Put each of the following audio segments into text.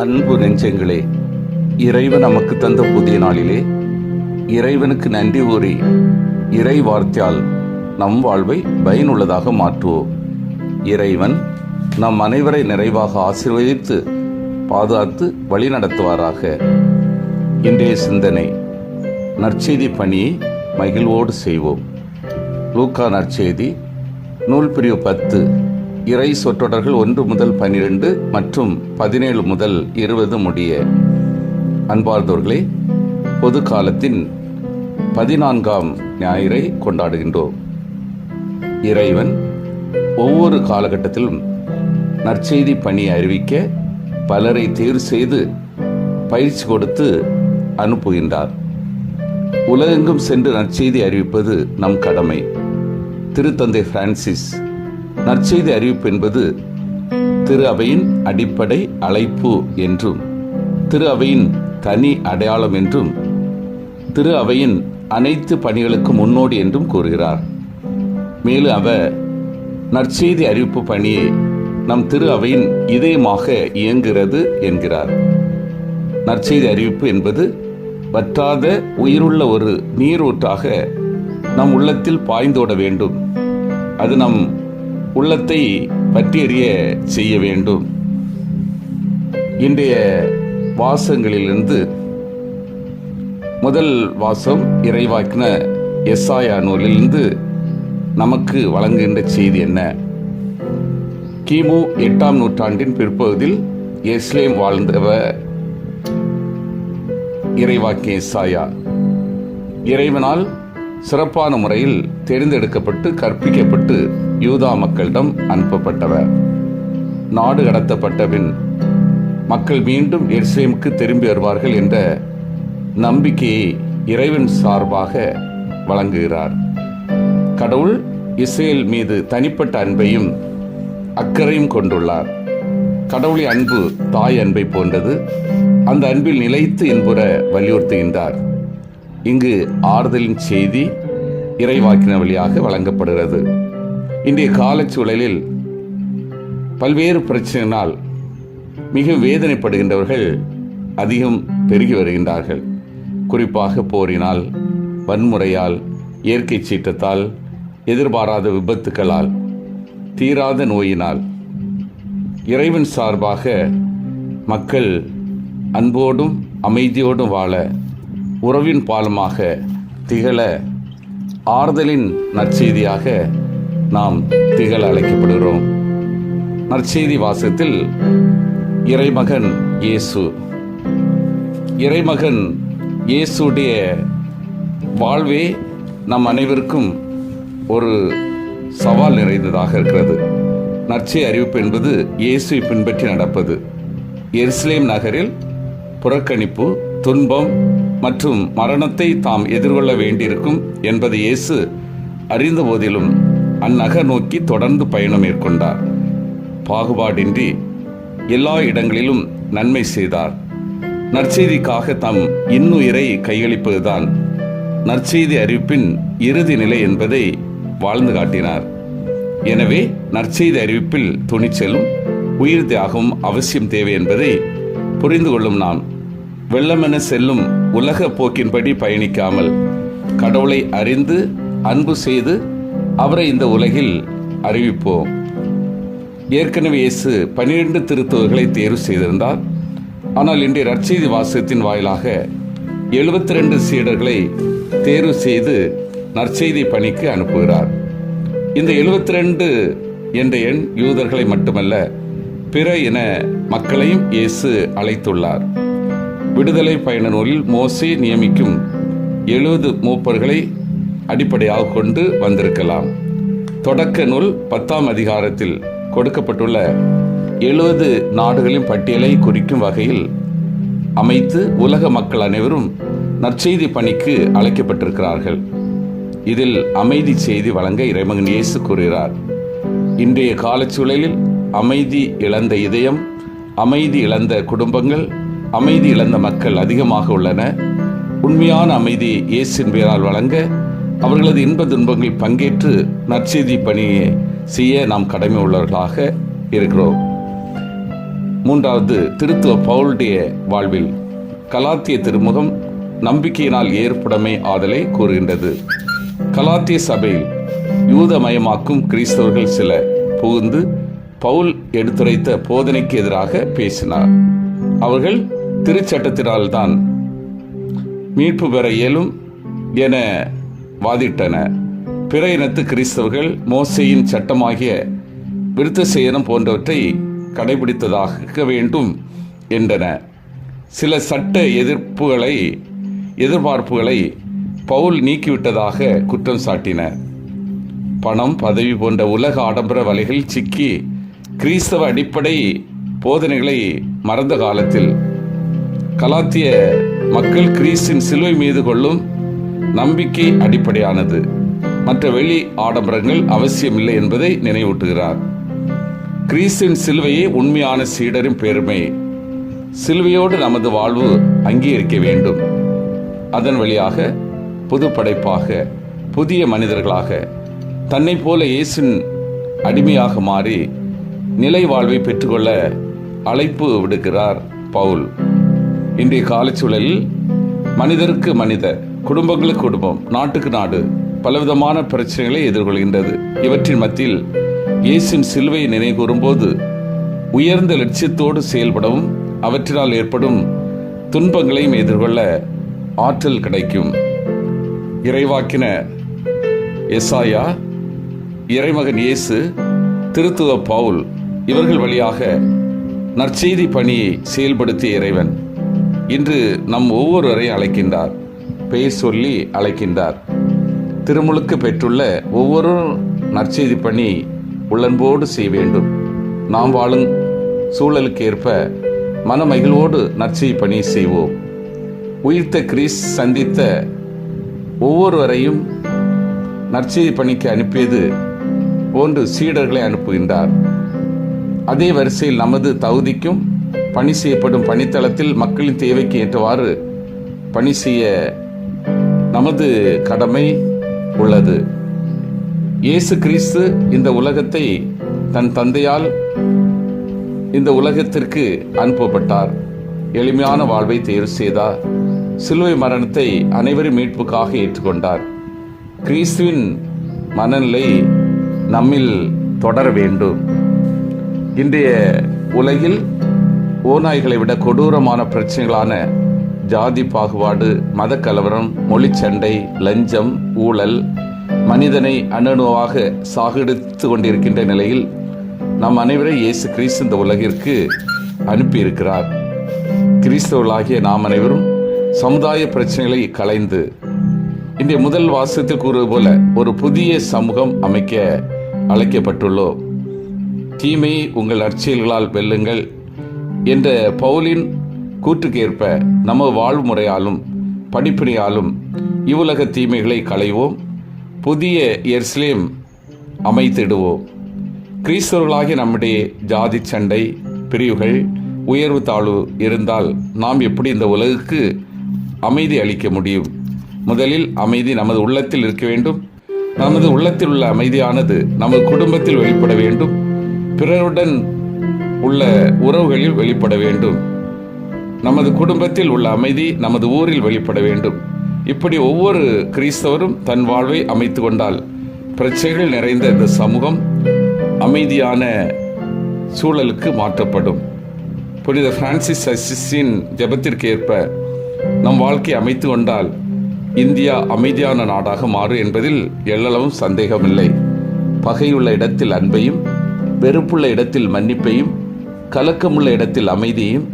அன்பு நெஞ்சங்களே இறைவன் நமக்கு தந்த புதிய நாளிலே இறைவனுக்கு நன்றி கூறி இறை வார்த்தையால் நம் வாழ்வை பயனுள்ளதாக மாற்றுவோம். இறைவன் நம் அனைவரை நிறைவாக ஆசீர்வதித்து பாதுகாத்து வழிநடத்துவாராக. இன்றைய சிந்தனை நற்செய்தி பணியை மகிழ்வோடு செய்வோம். லூக்கா நற்செய்தி நூல் பிரிவு பத்து இறை சொற்றொடர்கள் ஒன்று முதல் பன்னிரண்டு மற்றும் பதினேழு முதல் இருபது முடிய. அன்பார்ந்தவர்களே பொது காலத்தின் பதினான்காம் ஞாயிறை கொண்டாடுகின்றோம். இறைவன் ஒவ்வொரு காலகட்டத்திலும் நற்செய்தி பணியை அறிவிக்க பலரை தேர்வு செய்து பயிற்சி கொடுத்து அனுப்புகின்றார். உலகெங்கும் சென்று நற்செய்தி அறிவிப்பது நம் கடமை. திருத்தந்தை பிரான்சிஸ் நற்செய்தி அறிவிப்பு என்பது திரு அவையின் அடிப்படை அழைப்பு என்றும் திரு அவையின் தனி அடையாளம் என்றும் திரு அவையின் அனைத்து பணிகளுக்கும் முன்னோடி என்றும் கூறுகிறார். மேலும் அவர் நற்செய்தி அறிவிப்பு பணியே நம் திரு அவையின் இதயமாக இயங்குகிறது என்கிறார். நற்செய்தி அறிவிப்பு என்பது வற்றாத உயிருள்ள ஒரு நீரூற்றாக நம் உள்ளத்தில் பாய்ந்தோட வேண்டும். அது நம் உள்ளத்தை பற்றியறிய செய்ய வேண்டும். இன்றைய வாசங்களிலிருந்து முதல் வாசம் இறைவாக்கின எஸ்ஆயா நூலிலிருந்து நமக்கு வழங்குகின்ற செய்தி என்ன? கிமு எட்டாம் நூற்றாண்டின் பிற்பகுதியில் எஸ்லேம் வாழ்ந்தவர் இறைவாக்கிய எஸ்ஆயா இறைவனால் சிறப்பான முறையில் தேர்ந்தெடுக்கப்பட்டு கற்பிக்கப்பட்டு யூதா மக்களிடம் அனுப்பப்பட்டவர் நாடு கடத்தப்பட்ட பின் மக்கள் மீண்டும் எருசலேமுக்கு திரும்பி வருவார்கள் என்ற நம்பிக்கையை இறைவன் சார்பாக வழங்குகிறார். கடவுள் இஸ்ரேல் மீது தனிப்பட்ட அன்பையும் அக்கறையும் கொண்டுள்ளார். கடவுளின் அன்பு தாய் அன்பை போன்றது. அந்த அன்பில் நிலைத்து என்புற வலியுறுத்துகின்றார். இங்கு ஆறுதலின் செய்தி இறைவாக்கின வழியாக வழங்கப்படுகிறது. இன்றைய காலச்சூழலில் பல்வேறு பிரச்சனையினால் மிக வேதனைப்படுகின்றவர்கள் அதிகம் பெருகி வருகின்றார்கள். குறிப்பாக போரினால் வன்முறையால் இயற்கை சீற்றத்தால் எதிர்பாராத விபத்துக்களால் தீராத நோயினால். இறைவன் சார்பாக மக்கள் அன்போடும் அமைதியோடும் வாழ உறவின் பாலமாக திகழ ஆறுதலின் நற்செய்தியாக நாம் திகழ அழைக்கப்படுகிறோம். நற்செய்தி வாசத்தில் இறைமகன் இயேசு. இறைமகன் இயேசுடைய வாழ்வே நம் அனைவருக்கும் ஒரு சவால் நிறைந்ததாக இருக்கிறது. நற்செய் அறிவிப்பு என்பது இயேசுவை பின்பற்றி நடப்பது. எருசலேம் நகரில் புறக்கணிப்பு துன்பம் மற்றும் மரணத்தை தாம் எதிர்கொள்ள வேண்டியிருக்கும் என்பது இயேசு அறிந்த போதிலும் அந்நகர் நோக்கி தொடர்ந்து பயணம் மேற்கொண்டார். பாகுபாடின்றி எல்லா இடங்களிலும் நன்மை செய்தார். நற்செய்திக்காக தம் இன்னுயிரை கையளிப்பதுதான் நற்செய்தி அறிவிப்பின் இறுதி நிலை என்பதை வாழ்ந்து காட்டினார். எனவே நற்செய்தி அறிவிப்பில் துணிச்சலும் உயிர் தியாகம் அவசியம் தேவை என்பதை புரிந்து கொள்ளும் நாம் வெள்ளமென செல்லும் உலக போக்கின்படி பயணிக்காமல் கடவுளை அறிந்து அன்பு செய்து அவரை இந்த உலகில் அறிவிப்போம். ஏற்கனவே இயேசு பனிரெண்டு திருத்துவர்களை தேர்வு செய்திருந்தார். ஆனால் இன்றைய ரட்செய்தி வாசகத்தின் வாயிலாக எழுபத்தி ரெண்டு சீடர்களை தேர்வு செய்து நற்செய்தி பணிக்கு அனுப்புகிறார். இந்த எழுபத்தி ரெண்டு என்ற எண் யூதர்களை மட்டுமல்ல பிற இன மக்களையும் இயேசு அழைத்துள்ளார். விடுதலை பயண நூலில் மோசே நியமிக்கும் எழுபது மூப்பர்களை அடிப்படையாக கொண்டு வந்திருக்கலாம். தொடக்க நூல் பத்தாம் அதிகாரத்தில் கொடுக்கப்பட்டுள்ள எழுபது நாடுகளின் பட்டியலை குறிக்கும் வகையில் அமைத்து உலக மக்கள் அனைவரும் நற்செய்தி பணிக்கு அழைக்கப்பட்டிருக்கிறார்கள். இதில் அமைதி செய்தி வழங்க இறைமகன் இயேசு கூறுகிறார். இன்றைய காலச்சூழலில் அமைதி இழந்த இதயம் அமைதி இழந்த குடும்பங்கள் அமைதி இழந்த மக்கள் அதிகமாக உள்ளன. உண்மையான அமைதி இயேசின் பெயரால் வழங்க அவர்களது இன்ப துன்பங்கள் பங்கேற்று நற்செய்தி பணியை செய்ய நாம் கடமை உள்ளவர்களாக இருக்கிறோம். மூன்றாவது திருத்துவ பவுலுடைய வாழ்வில் கலாத்திய திருமுகம் நம்பிக்கையினால் ஏற்புடைமை ஆதலை கூறுகின்றது. கலாத்திய சபையில் யூதமயமாக்கும் கிறிஸ்தவர்கள் சில புகுந்து பவுல் எடுத்துரைத்த போதனைக்கு எதிராக பேசினார். அவர்கள் திருச்சட்டத்தினால்தான் மீட்பு பெற இயலும் என வாதிட்டனர். பிற இனத்து கிறிஸ்தவர்கள் மோசையின் சட்டமாகிய விருத்த சேனம் போன்றவற்றை கடைபிடித்ததாக வேண்டும் என்றன. சில சட்ட எதிர்ப்புகளை எதிர்பார்ப்புகளை பவுல் நீக்கிவிட்டதாக குற்றம் சாட்டினர். பணம் பதவி போன்ற உலக ஆடம்பர வலைகளில் சிக்கி கிறிஸ்தவ அடிப்படை போதனைகளை மறந்த காலத்தில் கலாத்திய மக்கள் கிரீஸின் சிலுவை மீது கொள்ளும் நம்பிக்கை அடிப்படையானது. மற்ற வெளி ஆடம்பரங்கள் அவசியமில்லை என்பதை நினைவூட்டுகிறார். கிறிஸ்தின் சிலுவையே உண்மையான சீடரின் பெருமை. சிலுவையோடு நமது வாழ்வு அங்கீகரிக்க வேண்டும். அதன் வழியாக புது படைப்பாக புதிய மனிதர்களாக தன்னை போல இயேசின் அடிமையாக மாறி நிலை வாழ்வை பெற்றுக்கொள்ள அழைப்பு விடுக்கிறார் பவுல். இன்றைய காலச்சூழலில் மனிதருக்கு மனிதர் குடும்பங்களுக்கு குடும்பம் நாட்டுக்கு நாடு பலவிதமான பிரச்சனைகளை எதிர்கொள்கின்றது. இவற்றின் மத்தியில் இயேசின் சிலுவையை நினைகூறும்போது உயர்ந்த லட்சியத்தோடு செயல்படவும் அவற்றினால் ஏற்படும் துன்பங்களையும் எதிர்கொள்ள ஆற்றல் கிடைக்கும். இறைவாக்கின எசாயா இறைமகன் இயேசு திருத்துவ பவுல் இவர்கள் வழியாக நற்செய்தி பணியை செயல்படுத்திய இறைவன். இன்று நம் ஒவ்வொருவரையும் அழைக்கின்றார். பெயர் சொல்லி அழைக்கின்றார். திருமுழுக்கு பெற்றுள்ள ஒவ்வொரு நற்செய்தி பணி உள்ளன்போடு செய்ய வேண்டும். நாம் வாழும் சூழலுக்கு ஏற்ப மன மகிழ்வோடு நற்செய்தி பணி செய்வோம். உயிர்த்த கிறிஸ் சந்தித்த ஒவ்வொருவரையும் நற்செய்தி பணிக்கு அனுப்பியது போன்று சீடர்களை அனுப்புகின்றார். அதே வரிசையில் நமது தகுதிக்கும் பணி செய்யப்படும் பணித்தளத்தில் மக்களின் தேவைக்கு ஏற்றவாறு பணி செய்ய நமது கடமை உள்ளது. இயேசு கிறிஸ்து இந்த உலகத்தை தன் தந்தையால் இந்த உலகத்திற்கு அனுப்பப்பட்டார். எளிமையான வாழ்வை தேர்வு செய்தார். சிலுவை மரணத்தை அனைவரும் மீட்புக்காக ஏற்றுக்கொண்டார். கிறிஸ்துவின் மனநிலை நம்மில் தொடர வேண்டும். இன்றைய உலகில் ஓநாய்களை விட கொடூரமான பிரச்சனைகளான ஜாதி பாகுபாடு மத கலவரம் மொழிச்சண்டை லஞ்சம் ஊழல் மனிதனை அணுவாக சாகடித்து கொண்டிருக்கின்ற நிலையில் நம் அனைவரை இயேசு கிறிஸ்து இந்த உலகிற்கு அனுப்பியிருக்கிறார். கிறிஸ்தவர்களாகிய நாம் அனைவரும் சமுதாய பிரச்சனைகளை கலைந்து இன்றைய முதல் வாசத்தில் கூறுவது போல ஒரு புதிய சமூகம் அமைக்க அழைக்கப்பட்டுள்ளோம். தீமையை உங்கள் அற்செயல்களால் வெல்லுங்கள். என்ற பவுலின் கூற்றுக்கேற்ப நமது வாழ்முறையாலும் படிப்பினையாலும் இவ்வுலக தீமைகளை களைவோம் புதிய எர்ஸ்லேம் அமைத்திடுவோம். கிறிஸ்தவர்களாகிய நம்முடைய ஜாதி சண்டை பிரிவுகள் உயர்வு தாழ்வு இருந்தால் நாம் எப்படி இந்த உலகுக்கு அமைதி அளிக்க முடியும்? முதலில் அமைதி நமது உள்ளத்தில் இருக்க வேண்டும். நமது உள்ளத்தில் உள்ள அமைதியானது நமது குடும்பத்தில் வெளிப்பட வேண்டும். பிறருடன் உள்ள உறவுகளில் வெளிப்பட வேண்டும். நமது குடும்பத்தில் உள்ள அமைதி நமது ஊரில் வெளிப்பட வேண்டும். இப்படி ஒவ்வொரு கிறிஸ்தவரும் தன் வாழ்வை அமைத்து கொண்டால் பிரச்சனைகள் நிறைந்த இந்த சமூகம் அமைதியான சூழலுக்கு மாற்றப்படும். புனித பிரான்சிஸ் அசிஸின் ஜபத்திற்கு ஏற்ப நம் வாழ்க்கை அமைத்து கொண்டால் இந்தியா அமைதியான நாடாக மாறும் என்பதில் எல்லளவும் சந்தேகமில்லை. பகையுள்ள இடத்தில் அன்பையும் வெறுப்புள்ள இடத்தில் மன்னிப்பையும் கலக்கமுள்ள இடத்தில் அமைதியும்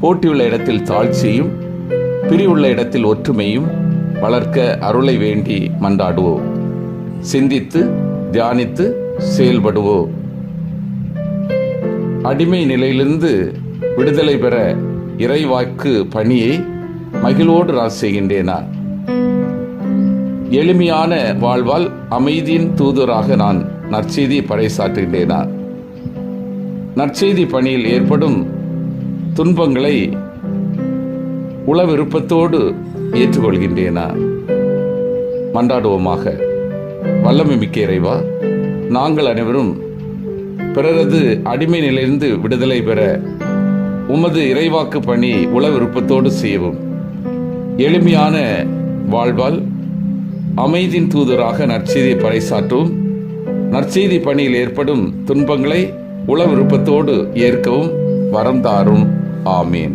போட்டியுள்ள இடத்தில் தாழ்ச்சியும் பிரிவுள்ள இடத்தில் ஒற்றுமையும் வளர்க்க அருளை வேண்டி மன்றாடுவோம் சிந்தித்து தியானித்து செயல்படுவோம் அடிமை நிலையிலிருந்து விடுதலை பெற இறைவாக்கு பணியை மகிழ்வோடு நான் செய்கின்றேனா? எளிமையான வாழ்வால் அமைதியின் தூதராக நான் நற்செய்தியை பறைசாற்றுகின்றேனா? நற்செய்தி பணியில் ஏற்படும் துன்பங்களை உள விருப்பத்தோடு ஏற்றுக்கொள்கின்றேனா? மன்றாடுவோமாக. வல்லமை மிக்க இறைவா நாங்கள் அனைவரும் பிறரது அடிமை நிலையிலிருந்து விடுதலை பெற உமது இறைவாக்கு பணி உள விருப்பத்தோடு செய்யவும். எளிமையான வாழ்வால் அமைதியின் தூதராக நற்செய்தியை பறைசாற்றவும் நற்செய்தி பணியில் ஏற்படும் துன்பங்களை உள விருப்பத்தோடு ஏற்கவும் வரம் தாரும். ஆமீன்.